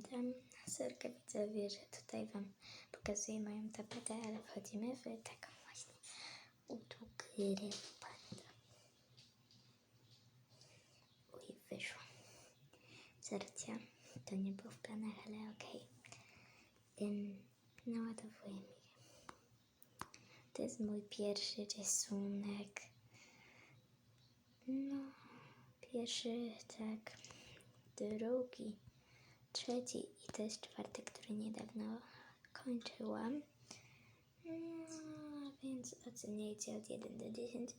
Dam sorkę widzowie, że tutaj Wam pokazuję moją tapetę, ale wchodzimy w taką właśnie panda. Uj, wyszło. Sercia. To nie było w planach, ale okej. Ym, Naładowuję mi. To jest mój pierwszy rysunek. No, pierwszy, tak. Drugi, trzeci i to jest czwarty, który niedawno kończyłam. No, więc oceniajcie od 1 do 10.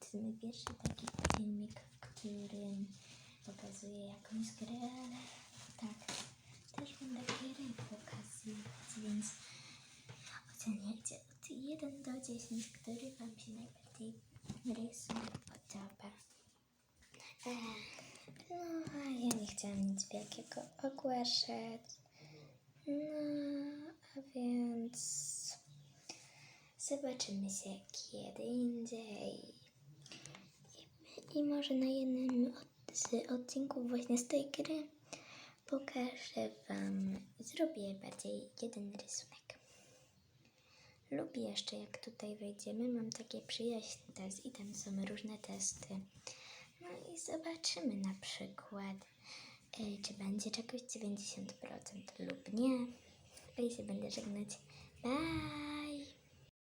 To jest mój pierwszy taki filmik, w którym pokazuję jakąś grę, ale tak, też będę gry pokazywać, więc oceniajcie od 1 do 10, który Wam się najbardziej rysunek podoba. Nie chciałam nic wielkiego ogłaszać. No, a więc zobaczymy się kiedy indziej. I, może na jednym z odcinków właśnie z tej gry pokażę Wam, zrobię bardziej jeden rysunek. Lubię jeszcze, jak tutaj wejdziemy, mam takie przyjaźń test i tam są różne testy. No i zobaczymy na przykład, czy będzie czegoś 90% lub nie. A się będę żegnać. Bye!